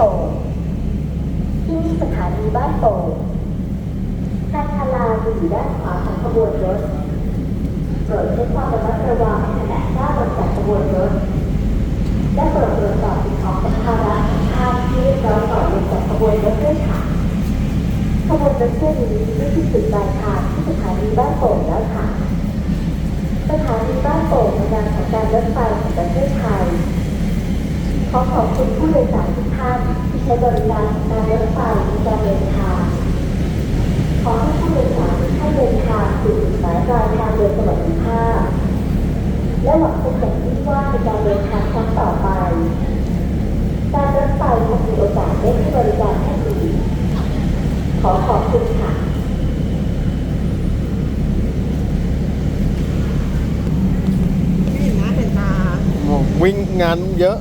โป่งที่สถานีบ้านโป่งทางคาราอยู่ด้านขวาของขบวนรถโปรดใช้ความระมัดระวังขณะก้าวลงจากขบวนรถ และโปรดตรวจสอบสิ่งของสังคาระทานที่เราต่อลนจากขบวนรถด้วยค่ะขบวนรถเที่ยนี้ได้ที่สุดปลายทางที่สถานีบ้านโป่งแล้วค่ะสถานีบ้านโป่งเป็นการของการรถไฟของประเทศไทย ขอขอบคุณผู้โดยสารทุกท่านที่ใช้บริการการรถไฟในการเดินทางขอให้ผู้โดยสารทุกท่านเดินทางสู่จุดหมายปลายทางโดยสวัสดิภาพ และหวังเป็นอย่างยิ่งว่าในการเดินทางครั้งต่อไป การรถไฟคงมีโอกาสได้ให้บริการท่านอีขอขอบคุณค่ะไม่เห็นน้าเห็นตาวิ่งงานเยอะ